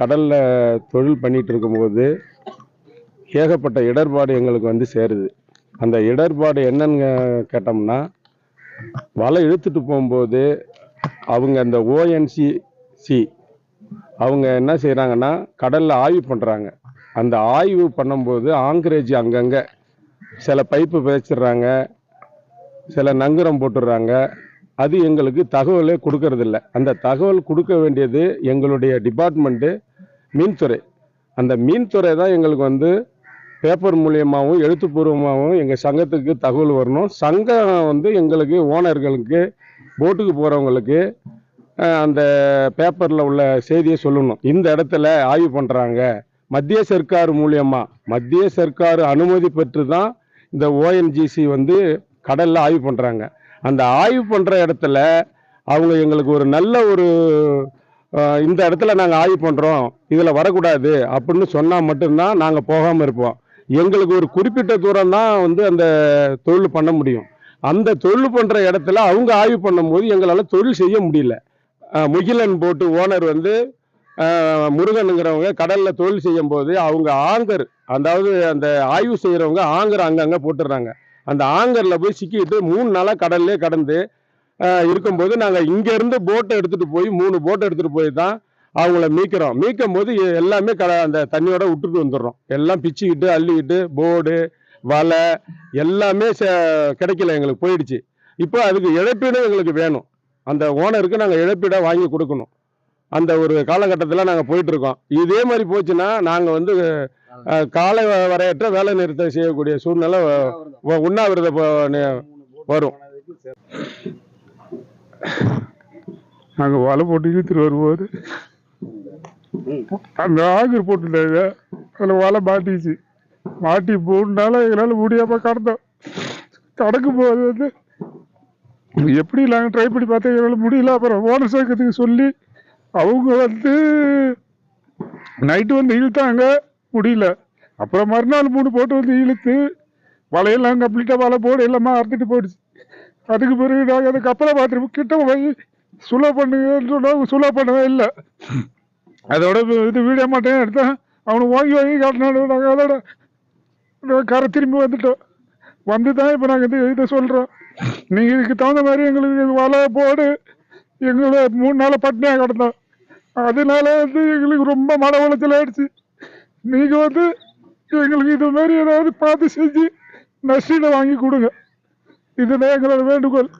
கடலில் தொழில் பண்ணிட்டு இருக்கும்போது ஏகப்பட்ட இடர்பாடு எங்களுக்கு வந்து சேருது. அந்த இடர்பாடு என்னன்னு கேட்டோம்னா வலை இழுத்துட்டு போகும்போது அவங்க அந்த ஓஎன்சி சி அவங்க என்ன செய்கிறாங்கன்னா கடலில் ஆய்வு பண்ணுறாங்க அந்த ஆய்வு பண்ணும்போது ஆங்கரேஜ் அங்கங்கே சில பைப்பு பேச்சிடுறாங்க சில நங்குரம் போட்டுடுறாங்க. அது எங்களுக்கு தகவலே கொடுக்கறதில்ல. அந்த தகவல் கொடுக்க வேண்டியது எங்களுடைய டிபார்ட்மெண்ட்டு மீன்துறை. அந்த மீன்துறை தான் எங்களுக்கு வந்து பேப்பர் மூலியமாகவும் எழுத்துப்பூர்வமாகவும் எங்கள் சங்கத்துக்கு தகவல் வரணும். சங்கம் வந்து எங்களுக்கு ஓனர்களுக்கு போட்டுக்கு போகிறவங்களுக்கு அந்த பேப்பரில் உள்ள செய்தியை சொல்லணும். இந்த இடத்துல ஆய்வு பண்ணுறாங்க மத்திய சர்க்கார் மூலியமாக மத்திய சர்க்கார் அனுமதி பெற்று தான் இந்த ஓஎன்ஜிசி வந்து கடலில் ஆய்வு பண்ணுறாங்க அந்த ஆய்வு பண்ணுற இடத்துல அவங்க எங்களுக்கு ஒரு நல்ல ஒரு இந்த இடத்துல நாங்கள் ஆய்வு பண்ணுறோம் இதில் வரக்கூடாது அப்படின்னு சொன்னால் மட்டும்தான் நாங்கள் போகாமல் இருப்போம். எங்களுக்கு ஒரு குறிப்பிட்ட தூரம் தான் வந்து அந்த தொழில் பண்ண முடியும். அந்த தொழில் பண்ணுற இடத்துல அவங்க ஆய்வு பண்ணும்போது எங்களால் தொழில் செய்ய முடியல. முகிலன் போட்டு ஓனர் வந்து முருகனுங்கிறவங்க கடலில் தொழில் செய்யும்போது அவங்க ஆங்கர் அதாவது அந்த ஆய்வு செய்கிறவங்க ஆங்கர் அங்கங்கே போட்டுடுறாங்க அந்த ஆங்கரில் போய் சிக்கிட்டு மூணு நாளாக கடல்லே கடந்து இருக்கும்போது நாங்கள் இங்கேருந்து போட்டை எடுத்துகிட்டு போய் மூணு போட்டை எடுத்துகிட்டு போய் தான் அவங்கள மீட்கிறோம். மீட்கும் போது எல்லாமே க அந்த தண்ணியோட விட்டுட்டு வந்துடுறோம். எல்லாம் பிச்சுக்கிட்டு அள்ளிக்கிட்டு போர்டு வலை எல்லாமே ச- கிடைக்கல எங்களுக்கு போயிடுச்சு. இப்போ அதுக்கு இழப்பீடு எங்களுக்கு வேணும். அந்த ஓனருக்கு நாங்கள் இழப்பீடாக வாங்கி கொடுக்கணும். அந்த ஒரு காலகட்டத்தில் நாங்கள் போயிட்டுருக்கோம் இதே மாதிரி போச்சுன்னா நாங்கள் வந்து காலை வரையற்ற வேலை நிறுத்தம் செய்யக்கூடிய சூழ்நிலை உண்ணாவிரத வரும். நாங்கள் வலை போட்டு இழுத்துட்டு வரும்போது அந்த ஆகர் போட்டுட்டாங்க. அதில் வலை மாட்டிச்சு. மாட்டி போனால எங்களால் முடியாமல் கடந்தோம். கடக்கும் போது வந்து எப்படி நாங்கள் ட்ரை பண்ணி பார்த்தா எங்களால் முடியல. அப்புறம் ஓனர் சேர்க்கறதுக்கு சொல்லி அவங்க வந்து நைட்டு வந்து இழுத்தாங்க. முடியல. அப்புறம் மறுநாள் மூணு போட்டு வந்து இழுத்து வலையெல்லாம் கம்ப்ளீட்டாக வலை போடு எல்லாமே அறுத்துட்டு போயிடுச்சு. அதுக்கு பிறகு நாங்கள் அந்த கப்பலை பார்த்துட்டு கிட்ட போய் சுலோ பண்ணுங்கன்னு சொன்னால் சுலோ பண்ணவே இல்லை. அதோட இது- வீடியோ மாட்டேன் எடுத்தேன். அவனுக்கு வாங்கி வாங்கி காட்டினாடு நாங்கள் அதோட கரை திரும்பி வந்துட்டோம். வந்து தான் இப்போ நாங்கள் இது இதை சொல்கிறோம் நீங்கள் இதுக்கு தகுந்த மாதிரி எங்களுக்கு வலை போடு. எங்களை மூணு நாள் பட்னியாக கிடந்தோம். அதனால வந்து எங்களுக்கு ரொம்ப மன உளைச்சல் ஆயிடுச்சு. நீங்க வந்து எங்களுக்கு இது மாதிரி ஏதாவது பார்த்து செஞ்சு நஷ்டீடை வாங்கி கொடுங்க. இதுதான் எங்களோட வேண்டுகோள்.